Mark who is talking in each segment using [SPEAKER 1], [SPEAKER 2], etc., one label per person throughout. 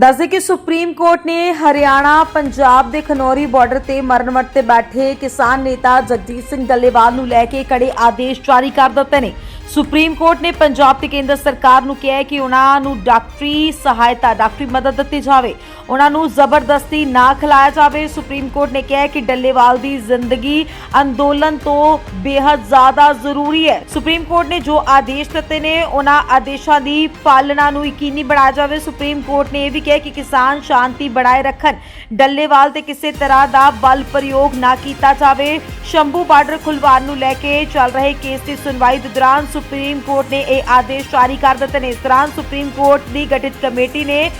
[SPEAKER 1] ਦੱਸਦੇ ਕਿ supreme court ਨੇ ਹਰਿਆਣਾ, ਪੰਜਾਬ ਦੇ ਖਨੌਰੀ ਬਾਰਡਰ ਤੇ ਮਰਨ ਤੇ ਬੈਠੇ ਕਿਸਾਨ ਨੇਤਾ ਜਗਜੀਤ ਸਿੰਘ ਡੱਲੇਵਾਲ ਨੂੰ ਲੈ ਕੇ ਕੜੇ ਆਦੇਸ਼ ਜਾਰੀ ਕਰ ਦਿੱਤੇ ਨੇ। ਸੁਪਰੀਮ ਕੋਰਟ ਨੇ ਪੰਜਾਬ ਤੇ ਕੇਂਦਰ ਸਰਕਾਰ ਨੂੰ ਕਿਹਾ ਹੈ ਕਿ ਉਹਨਾਂ ਨੂੰ ਡਾਕਟਰੀ ਸਹਾਇਤਾ, ਡਾਕਟਰੀ ਮਦਦ ਦਿੱਤੀ ਜਾਵੇ। ਉਹਨਾਂ ਨੂੰ ਜ਼ਬਰਦਸਤੀ ਨਾ ਖਿਲਾਇਆ ਜਾਵੇ। ਸੁਪਰੀਮ ਕੋਰਟ ਨੇ ਕਿਹਾ ਹੈ ਕਿ ਡੱਲੇਵਾਲ ਦੀ ਜ਼ਿੰਦਗੀ ਅੰਦੋਲਨ ਤੋਂ ਬੇहद ਜ਼ਿਆਦਾ ਜ਼ਰੂਰੀ ਹੈ। ਸੁਪਰੀਮ ਕੋਰਟ ਨੇ ਜੋ ਆਦੇਸ਼ ਦਿੱਤੇ ਨੇ, ਉਹਨਾਂ ਆਦੇਸ਼ਾਂ ਦੀ ਪਾਲਣਾ ਨੂੰ ਯਕੀਨੀ ਬਣਾਇਆ ਜਾਵੇ। ਸੁਪਰੀਮ ਕੋਰਟ ਨੇ ਇਹ ਵੀ ਕਿਹਾ ਕਿ ਕਿਸਾਨ ਸ਼ਾਂਤੀ ਬਣਾਏ ਰੱਖਣ, ਡੱਲੇਵਾਲ ਤੇ ਕਿਸੇ ਤਰ੍ਹਾਂ ਦਾ ਬਲ ਪ੍ਰਯੋਗ ਨਾ ਕੀਤਾ ਜਾਵੇ। ਸ਼ੰਭੂ ਬਾਰਡਰ ਖੁਲਵਾਨ ਨੂੰ ਲੈ ਕੇ ਚੱਲ ਰਹੇ ਕੇਸ ਦੀ ਸੁਣਵਾਈ ਦੇ ਦੌਰਾਨ ਸੁਪਰੀਮ ਕੋਰਟ ਨੇ ਇਹ ਆਦੇਸ਼ ਜਾਰੀ ਕਰ ਦਿੱਤੇ ਨੇ। ਇਸ ਦੌਰਾਨ ਸੁਪਰੀਮ ਕੋਰਟ ਦੀ ਗਠਿਤ ਕਮੇਟੀ ਨੇ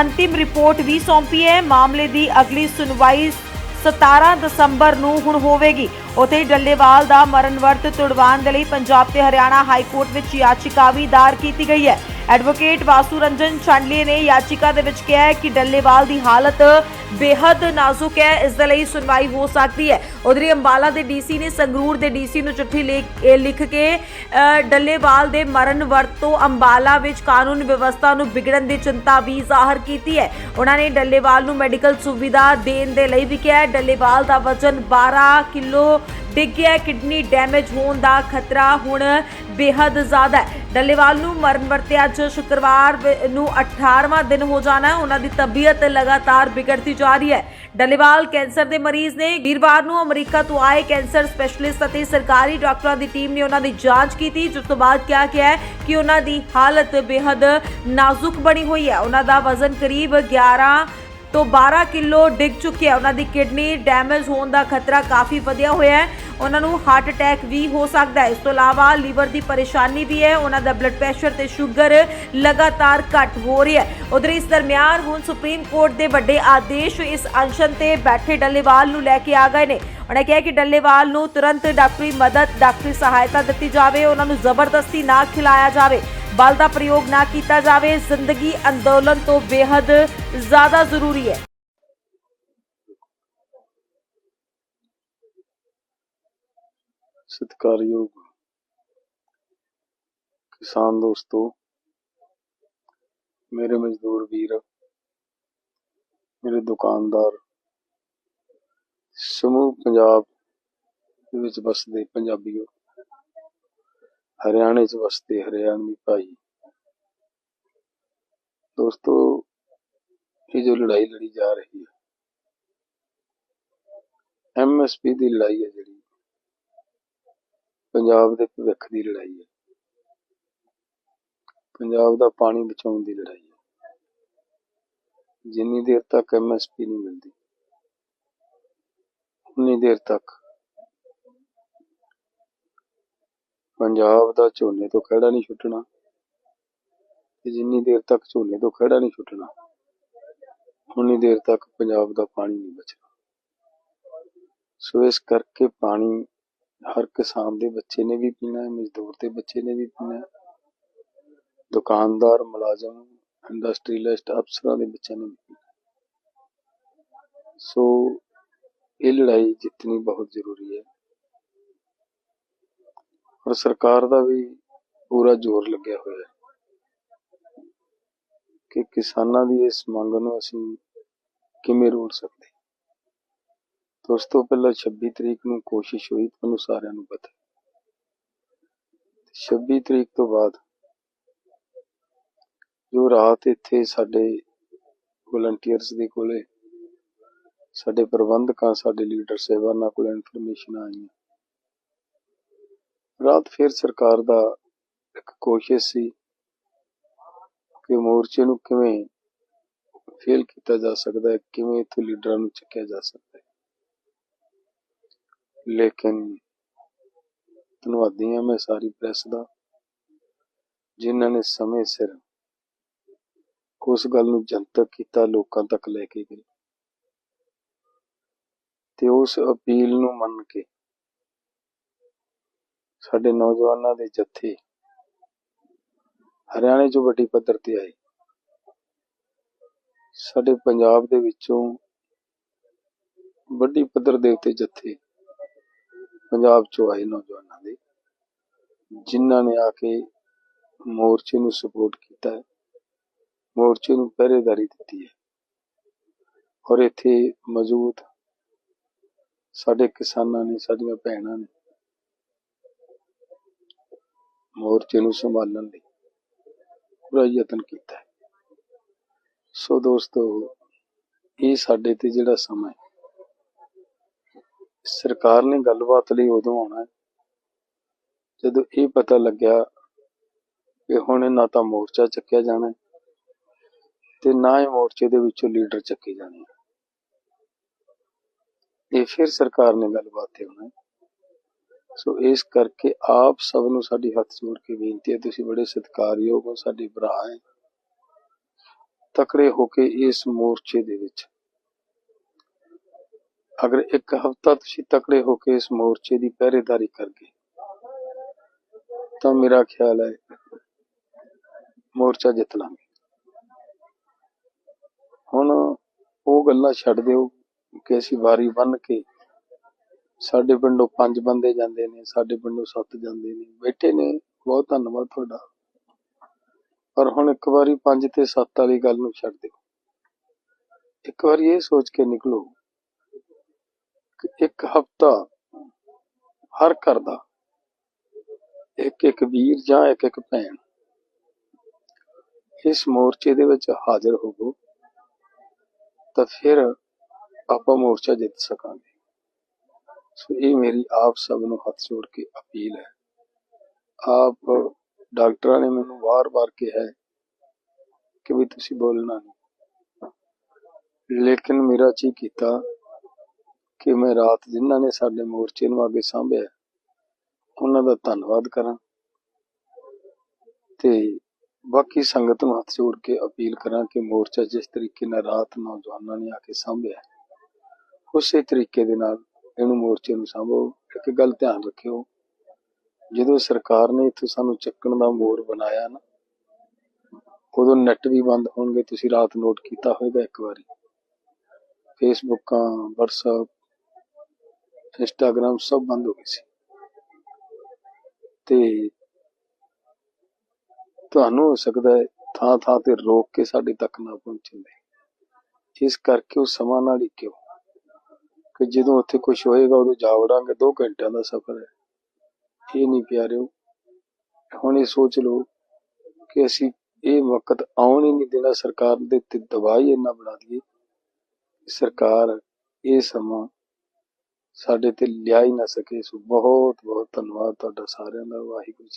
[SPEAKER 1] ਅੰਤਿਮ ਰਿਪੋਰਟ ਵੀ ਸੌਂਪੀ ਹੈ। ਮਾਮਲੇ ਦੀ ਅਗਲੀ ਸੁਣਵਾਈ 17 ਦਸੰਬਰ ਨੂੰ ਹੁਣ ਹੋਵੇਗੀ। ਉਥੇ ਡੱਲੇਵਾਲ ਦਾ ਮਰਨ ਵਰਤ ਤੁੜਵਾਉਣ ਦੇ ਲਈ ਪੰਜਾਬ ਤੇ ਹਰਿਆਣਾ ਹਾਈ ਕੋਰਟ ਵਿੱਚ ਯਾਚਿਕਾ ਵੀ ਦਾਇਰ ਕੀਤੀ ਗਈ ਹੈ। ਐਡਵੋਕੇਟ ਵਾਸੂ ਰੰਜਨ ਚਾਂਡਲੇ ਨੇ ਯਾਚਿਕਾ ਦੇ ਵਿੱਚ ਕਿਹਾ ਹੈ ਕਿ ਡੱਲੇਵਾਲ ਦੀ ਹਾਲਤ ਬੇहद ਨਾਜ਼ੁਕ ਹੈ। ਇਸ ਦੇ ਲਈ ਸੁਣਵਾਈ ਹੋ ਸਕਦੀ ਹੈ। ਉਧਰੀ ਅੰਬਾਲਾ ਦੇ ਡੀਸੀ ਨੇ ਸੰਗਰੂਰ ਦੇ ਡੀਸੀ ਨੂੰ ਚਿੱਠੀ ਲਿਖ- ਲਿਖ ਕੇ ਡੱਲੇਵਾਲ ਦੇ ਮਰਨ ਵਰਤੋਂ ਅੰਬਾਲਾ ਵਿੱਚ ਕਾਨੂੰਨ ਵਿਵਸਥਾ ਨੂੰ ਵਿਗੜਨ ਦੀ ਚਿੰਤਾ ਵੀ ਜ਼ਾਹਰ ਕੀਤੀ ਹੈ। ਉਹਨਾਂ ਨੇ ਡੱਲੇਵਾਲ ਨੂੰ ਮੈਡੀਕਲ ਸੁਵਿਧਾ ਦੇਣ ਦੇ ਲਈ ਵੀ ਕਿਹਾ ਹੈ। ਡੱਲੇਵਾਲ ਦਾ ਵਜ਼ਨ 12 ਕਿਲੋ ਡਿੱਗਿਆ, ਕਿਡਨੀ ਡੈਮੇਜ ਹੋਣ ਦਾ ਖਤਰਾ ਹੁਣ ਬੇहद ਜ਼ਿਆਦਾ ਹੈ। ਡੱਲੇਵਾਲ ਨੂੰ ਮਰਨ ਵਰਤੇ ਅੱਜ ਸ਼ੁੱਕਰਵਾਰ ਨੂੰ 18ਵਾਂ ਦਿਨ ਹੋ ਜਾਣਾ ਹੈ। ਉਹਨਾਂ ਦੀ ਤਬੀਅਤ ਲਗਾਤਾਰ ਵਿਗੜਦੀ ਜਾ ਰਹੀ ਹੈ। ਡੱਲੇਵਾਲ ਕੈਂਸਰ ਦੇ ਮਰੀਜ਼ ਨੇ ਵੀਰਵਾਰ ਨੂੰ ਅਮਰੀਕਾ ਤੋਂ ਆਏ ਕੈਂਸਰ ਸਪੈਸ਼ਲਿਸਟ ਅਤੇ ਸਰਕਾਰੀ ਡਾਕਟਰਾਂ ਦੀ ਟੀਮ ਨੇ ਉਹਨਾਂ ਦੀ ਜਾਂਚ ਕੀਤੀ। ਜਿਸ ਤੋਂ ਬਾਅਦ ਕਿਹਾ ਗਿਆ ਕਿ ਉਹਨਾਂ ਦੀ ਹਾਲਤ ਬੇहद ਨਾਜ਼ੁਕ ਬਣੀ ਹੋਈ ਹੈ। ਉਹਨਾਂ ਦਾ ਵਜ਼ਨ ਕਰੀਬ 11 ਤੋਂ 12 ਕਿਲੋ ਡਿੱਗ ਚੁੱਕਿਆ ਹੈ। ਉਹਨਾਂ ਦੀ ਕਿਡਨੀ ਡੈਮੇਜ ਹੋਣ ਦਾ ਖਤਰਾ ਕਾਫੀ ਵਧਿਆ ਹੋਇਆ ਹੈ। ਉਹਨਾਂ ਨੂੰ ਹਾਰਟ ਅਟੈਕ ਵੀ ਹੋ ਸਕਦਾ ਹੈ। ਇਸ ਤੋਂ ਇਲਾਵਾ ਲੀਵਰ ਦੀ ਪਰੇਸ਼ਾਨੀ ਵੀ ਹੈ। ਉਹਨਾਂ ਦਾ ਬਲੱਡ ਪ੍ਰੈਸ਼ਰ ਤੇ ਸ਼ੂਗਰ ਲਗਾਤਾਰ ਘਟ ਹੋ ਰਹੀ ਹੈ। ਉਧਰ ਇਸ ਦਰਮਿਆਨ ਹੁਣ ਸੁਪਰੀਮ ਕੋਰਟ ਦੇ ਵੱਡੇ ਆਦੇਸ਼ ਇਸ ਅਨਸ਼ਨ ਤੇ ਬੈਠੇ ਡੱਲੇਵਾਲ ਨੂੰ ਲੈ ਕੇ ਆ ਗਏ ਨੇ। ਉਹਨਾਂ ਕਿਹਾ ਕਿ ਡੱਲੇਵਾਲ ਨੂੰ ਤੁਰੰਤ ਡਾਕਟਰੀ ਮਦਦ, ਡਾਕਟਰੀ ਸਹਾਇਤਾ ਦਿੱਤੀ ਜਾਵੇ। ਉਹਨਾਂ ਨੂੰ ਜ਼ਬਰਦਸਤੀ ਨਾ ਖਿਲਾਇਆ ਜਾਵੇ। ਬਲ ਦਾ ਪ੍ਰਯੋਗ ਨਾ ਕੀਤਾ ਜਾਵੇ, ਜ਼ਿੰਦਗੀ ਅੰਦੋਲਨ ਤੋਂ ਬੇहद ਜ਼ਿਆਦਾ ਜ਼ਰੂਰੀ ਹੈ।
[SPEAKER 2] ਸਤਿਕਾਰਯੋਗ ਕਿਸਾਨ ਦੋਸਤੋ, ਮੇਰੇ ਮਜ਼ਦੂਰ ਵੀਰ, ਮੇਰੇ ਦੁਕਾਨਦਾਰ, ਸਮੂਹ ਪੰਜਾਬ ਦੇ ਵਿੱਚ ਵਸਦੇ ਪੰਜਾਬੀਓ ਹਰਿਆਣੇ 'ਚ ਵਸਦੇ ਹਰਿਆਣਵੀ ਭਾਈ। ਦੋਸਤੋ, ਇਹ ਜੋ ਲੜਾਈ ਲੜੀ ਜਾ ਰਹੀ ਹੈ ਐਮਐਸਪੀ ਦੀ ਲੜਾਈ ਹੈ ਜਿਹੜੀ, ਪੰਜਾਬ ਦੇ ਭਵਿੱਖ ਦੀ ਲੜਾਈ ਹੈ। ਪੰਜਾਬ ਦਾ ਪਾਣੀ ਬਚਾਉਣ ਦੀ ਲੜਾਈ ਹੈ। ਜਿੰਨੀ ਦੇਰ ਤੱਕ ਐਮਐਸਪੀ ਨਹੀਂ ਮਿਲਦੀ, ਉਨੀ ਦੇਰ ਤੱਕ ਪੰਜਾਬ ਦਾ ਝੋਨੇ ਤੋਂ ਖੜਾ ਨਹੀਂ ਛੁੱਟਣਾ ਤੇ ਜਿੰਨੀ ਦੇਰ ਤੱਕ ਝੋਨੇ ਤੋਂ ਖੜਾ ਨਹੀਂ ਛੁੱਟਣਾ, ਉਨੀ ਦੇਰ ਤੱਕ ਪੰਜਾਬ ਦਾ ਪਾਣੀ ਨਹੀਂ ਬਚਣਾ। ਸੋ ਇਸ ਕਰਕੇ ਪਾਣੀ ਹਰ ਕਿਸਾਨ ਦੇ ਬੱਚੇ ਨੇ ਵੀ ਪੀਣਾ ਹੈ, ਮਜ਼ਦੂਰ ਦੇ ਬੱਚੇ ਨੇ ਵੀ ਪੀਣਾ ਹੈ। ਦੁਕਾਨਦਾਰ, ਮੁਲਾਜ਼ਮ ਇੰਡਸਟਰੀਲਿਸਟ ਅਫਸਰਾਂ ਦੇ ਬੱਚਿਆਂ ਨੇ ਵੀ ਪੀਣਾ ਸੋ ਇਹ ਲੜਾਈ ਜਿੱਤਣੀ ਬਹੁਤ ਜ਼ਰੂਰੀ ਹੈ। ਔਰ ਸਰਕਾਰ ਦਾ ਵੀ ਪੂਰਾ ਜ਼ੋਰ ਲੱਗਿਆ ਹੋਇਆ ਹੈ ਕਿ ਕਿਸਾਨਾਂ ਦੀ ਇਸ ਮੰਗ ਨੂੰ ਅਸੀਂ ਕਿਵੇਂ ਰੋੜ ਸਕਦੇ? ਉਸ ਤੋਂ ਪਹਿਲਾਂ 26 ਤਰੀਕ ਨੂੰ ਕੋਸ਼ਿਸ਼ ਹੋਈ, ਤੁਹਾਨੂੰ ਸਾਰਿਆਂ ਨੂੰ ਪਤਾ 26 ਤਰੀਕ ਤੋਂ ਬਾਅਦ ਜੋ ਰਾਤ ਇੱਥੇ ਸਾਡੇ ਵਲੰਟੀਅਰਸ ਦੇ ਕੋਲੇ ਸਾਡੇ ਪ੍ਰਬੰਧਕਾਂ, ਸਾਡੇ ਲੀਡਰ ਸਾਹਿਬਾਨਾਂ ਕੋਲ ਇਨਫੋਰਮੇਸ਼ਨ ਆਈਆਂ। ਰਾਤ ਫਿਰ ਸਰਕਾਰ ਦਾ ਇੱਕ ਕੋਸ਼ਿਸ਼ ਸੀ ਕਿ ਮੋਰਚੇ ਨੂੰ ਕਿਵੇਂ ਫੇਲ ਕੀਤਾ ਜਾ ਸਕਦਾ ਹੈ, ਕਿਵੇਂ ਇੱਥੋਂ ਲੀਡਰਾਂ ਨੂੰ ਚੱਕਿਆ ਜਾ ਸਕਦਾ ਹੈ। ਲੇਕਿਨ ਧੰਨਵਾਦੀ ਹਾਂ ਮੈਂ ਸਾਰੀ ਪ੍ਰੈਸ ਦਾ, ਜਿਨ੍ਹਾਂ ਨੇ ਸਮੇਂ ਸਿਰ ਉਸ ਗੱਲ ਨੂੰ ਜਨਤਕ ਕੀਤਾ, ਲੋਕਾਂ ਤੱਕ ਲੈ ਕੇ ਗਏ। ਤੇ ਉਸ ਅਪੀਲ ਨੂੰ ਮੰਨ ਕੇ ਸਾਡੇ ਨੌਜਵਾਨਾਂ ਦੇ ਜੱਥੇ। ਹਰਿਆਣੇ 'ਚੋਂ ਵੱਡੀ ਪੱਧਰ ਤੇ ਆਏ। ਸਾਡੇ ਪੰਜਾਬ ਦੇ ਵਿੱਚੋਂ ਵੱਡੀ ਪੱਧਰ ਦੇ ਉੱਤੇ ਜੱਥੇ ਪੰਜਾਬ ਚੋਂ ਆਏ ਨੌਜਵਾਨਾਂ ਦੇ, ਜਿਨ੍ਹਾਂ ਨੇ ਆ ਕੇ ਮੋਰਚੇ ਨੂੰ ਸਪੋਰਟ ਕੀਤਾ ਹੈ। ਮੋਰਚੇ ਨੂੰ ਪਹਿਰੇਦਾਰੀ ਦਿੱਤੀ ਹੈ। ਔਰ ਇੱਥੇ ਮੌਜੂਦ ਸਾਡੇ ਕਿਸਾਨਾਂ ਨੇ, ਸਾਡੀਆਂ ਭੈਣਾਂ ਨੇ ਮੋਰਚੇ ਨੂੰ ਸੰਭਾਲਣ ਲਈ ਪੂਰਾ ਯਤਨ ਕੀਤਾ ਸੋ ਦੋਸਤੋ, ਇਹ ਸਾਡੇ ਤੇ ਜਿਹੜਾ ਸਮਾਂ ਹੈ, ਸਰਕਾਰ ਨੇ ਗੱਲਬਾਤ ਲਈ ਉਦੋਂ ਆਉਣਾ ਹੈ, ਜਦੋਂ ਇਹ ਪਤਾ ਲੱਗਿਆ ਕਿ ਹੁਣ ਨਾ ਤਾਂ ਮੋਰਚਾ ਚੱਕਿਆ ਜਾਣਾ ਤੇ ਨਾ ਹੀ ਮੋਰਚੇ ਦੇ ਵਿੱਚੋਂ ਲੀਡਰ ਚੱਕੇ ਜਾਣੇ ਇਹ ਫਿਰ ਸਰਕਾਰ ਨੇ ਗੱਲਬਾਤ ਤੇ ਆਉਣਾ ਸੋ ਇਸ ਕਰਕੇ ਆਪ ਸਭ ਨੂੰ ਸਾਡੀ ਹੱਥ ਜੋੜ ਕੇ ਬੇਨਤੀ ਹੈ, ਤੁਸੀਂ ਬੜੇ ਸਤਿਕਾਰਯੋਗ ਹੋ, ਸਾਡੇ ਭਰਾ ਹੈ। ਤਕੜੇ ਹੋ ਕੇ ਇਸ ਮੋਰਚੇ ਦੇ ਵਿੱਚ। ਅਗਰ ਇੱਕ ਹਫ਼ਤਾ ਤੁਸੀਂ ਤਕੜੇ ਹੋ ਕੇ ਇਸ ਮੋਰਚੇ ਦੀ ਪਹਿਰੇਦਾਰੀ ਕਰ ਗਏ ਤਾਂ ਮੇਰਾ ਖਿਆਲ ਹੈ ਮੋਰਚਾ ਜਿੱਤ ਲਾਂਗੇ। ਹੁਣ ਉਹ ਗੱਲਾਂ ਛੱਡ ਦਿਓ ਕਿ ਅਸੀਂ ਵਾਰੀ ਬੰਨ ਕੇ ਸਾਡੇ ਪਿੰਡੋਂ ਪੰਜ ਬੰਦੇ ਜਾਂਦੇ ਨੇ, ਸਾਡੇ ਪਿੰਡੋਂ ਸੱਤ ਜਾਂਦੇ ਨੇ। ਬੈਠੇ ਨੇ, ਬਹੁਤ ਧੰਨਵਾਦ ਤੁਹਾਡਾ। ਪਰ ਹੁਣ ਇੱਕ ਵਾਰੀ ਪੰਜ ਤੇ ਸੱਤ ਵਾਲੀ ਗੱਲ ਨੂੰ ਛੱਡ ਦਿਓ। ਇੱਕ ਵਾਰੀ ਇਹ ਸੋਚ ਕੇ ਨਿਕਲੋ ਕਿ ਇੱਕ ਹਫਤਾ ਹਰ ਘਰ ਦਾ ਇੱਕ ਇੱਕ ਵੀਰ ਜਾਂ ਇੱਕ ਇੱਕ ਭੈਣ ਇਸ ਮੋਰਚੇ ਦੇ ਵਿੱਚ ਹਾਜ਼ਰ ਹੋਵੋ ਤਾਂ ਫਿਰ ਆਪਾਂ ਮੋਰਚਾ ਜਿੱਤ ਸਕਾਂਗੇ। ਸੋ ਇਹ ਮੇਰੀ ਆਪ ਸਭ ਨੂੰ ਹੱਥ ਜੋੜ ਕੇ ਅਪੀਲ ਹੈ। ਆਪ ਡਾਕਟਰਾਂ ਨੇ ਮੈਨੂੰ ਵਾਰ-ਵਾਰ ਕਿਹਾ ਕਿ ਵੀ ਤੁਸੀਂ ਬੋਲਣਾ ਨਹੀਂ। ਲੇਕਿਨ ਮੇਰਾ ਜੀ ਕੀਤਾ ਕਿ ਮੈਂ ਰਾਤ ਜਿਨ੍ਹਾਂ ਨੇ ਸਾਡੇ ਮੋਰਚੇ ਨੂੰ ਅੱਗੇ ਸਾਂਭਿਆ, ਉਹਨਾਂ ਦਾ ਧੰਨਵਾਦ ਕਰਾਂ ਤੇ ਬਾਕੀ ਸੰਗਤ ਨੂੰ ਹੱਥ ਜੋੜ ਕੇ ਅਪੀਲ ਕਰਾਂ ਕਿ ਮੋਰਚਾ ਜਿਸ ਤਰੀਕੇ ਨਾਲ ਰਾਤ ਨੌਜਵਾਨਾਂ ਨੇ ਆ ਕੇ ਸਾਂਭਿਆ, ਉਸੇ ਤਰੀਕੇ ਦੇ ਨਾਲ ਇਹਨੂੰ ਮੋਰਚੇ ਨੂੰ ਸਾਂਭੋ, ਇੱਕ ਗੱਲ ਧਿਆਨ ਰੱਖਿਓ, ਜਦੋਂ ਸਰਕਾਰ ਨੇ ਇੱਥੇ ਸਾਨੂੰ ਚੱਕਣ ਦਾ ਮੋੜ ਬਣਾਇਆ ਨਾ, ਉਦੋਂ ਨੈਟ ਵੀ ਬੰਦ ਹੋਣਗੇ, ਤੁਸੀਂ ਰਾਤ ਨੋਟ ਕੀਤਾ ਹੋਵੇਗਾ ਇੱਕ ਵਾਰੀ। ਫੇਸਬੁੱਕਾਂ WhatsApp ਇੰਸਟਾਗ੍ਰਾਮ ਸਭ ਬੰਦ ਹੋ ਗਏ ਸੀ। ਤੇ ਤੁਹਾਨੂੰ ਹੋ ਸਕਦਾ ਹੈ ਥਾਂ ਥਾਂ ਤੇ ਰੋਕ ਕੇ ਸਾਡੇ ਤੱਕ ਨਾ ਪਹੁੰਚਦੇ ਇਸ ਕਰਕੇ ਉਹ ਸਮਾਂ ਨਾਲ ਹੀ ਕਿਉਂ ਕਿ ਜਦੋਂ ਉੱਥੇ ਕੁਝ ਹੋਏਗਾ, ਉਦੋਂ ਜਾ ਵੜਾਂਗੇ। 2 ਘੰਟਿਆਂ ਦਾ ਸਫ਼ਰ ਹੈ। ਇਹ ਨਹੀਂ ਪਿਆਰਿਓ, ਹੁਣ ਇਹ ਸੋਚ ਲਓ ਕਿ ਅਸੀਂ ਇਹ ਵਕਤ ਆਉਣ ਹੀ ਨਹੀਂ ਦੇਣਾ। ਸਰਕਾਰ ਦੇ ਤੇ ਦਵਾਈ ਇੰਨਾ ਬਣਾ ਦਈਏ ਸਰਕਾਰ ਇਹ ਸਮਾਂ ਸਾਡੇ ਤੇ ਲਿਆ ਹੀ ਨਾ ਸਕੇ। ਸੋ ਬਹੁਤ ਬਹੁਤ ਧੰਨਵਾਦ ਤੁਹਾਡਾ ਸਾਰਿਆਂ ਦਾ। ਵਾਹਿਗੁਰੂ ਜੀ